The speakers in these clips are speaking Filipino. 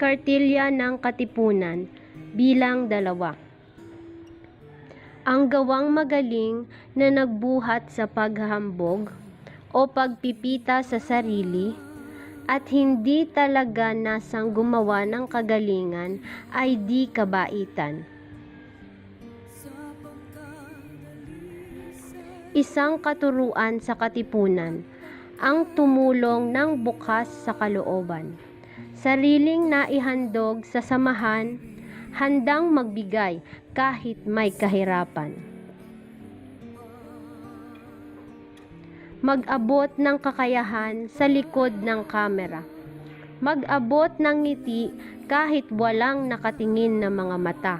Kartilya ng Katipunan bilang dalawa. Ang gawang magaling na nagbuhat sa paghahambog o pagpipita sa sarili at hindi talaga nasang gumawa ng kagalingan ay di kabaitan. Isang katuruan sa katipunan, ang tumulong ng bukas sa kalooban. Sariling naihandog sa samahan, handang magbigay kahit may kahirapan. Mag-abot ng kakayahan sa likod ng kamera. Mag-abot ng ngiti kahit walang nakatingin na mga mata.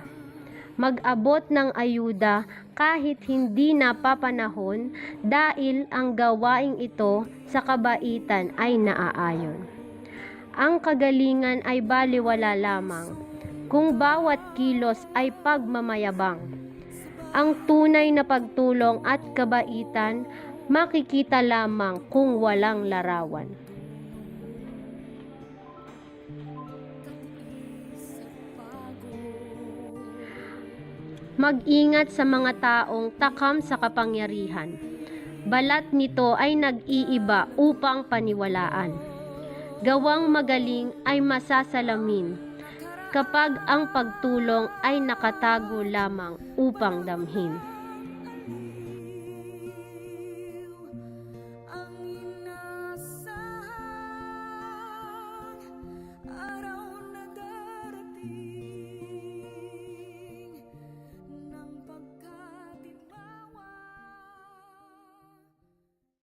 Mag-abot ng ayuda kahit hindi napapanahon dahil ang gawaing ito sa kabaitan ay naaayon. Ang kagalingan ay baliwala lamang kung bawat kilos ay pagmamayabang. Ang tunay na pagtulong at kabaitan makikita lamang kung walang larawan. Mag-ingat sa mga taong takam sa kapangyarihan. Balat nito ay nag-iiba upang paniwalaan. Gawang magaling ay masasalamin kapag ang pagtulong ay nakatago lamang upang damhin.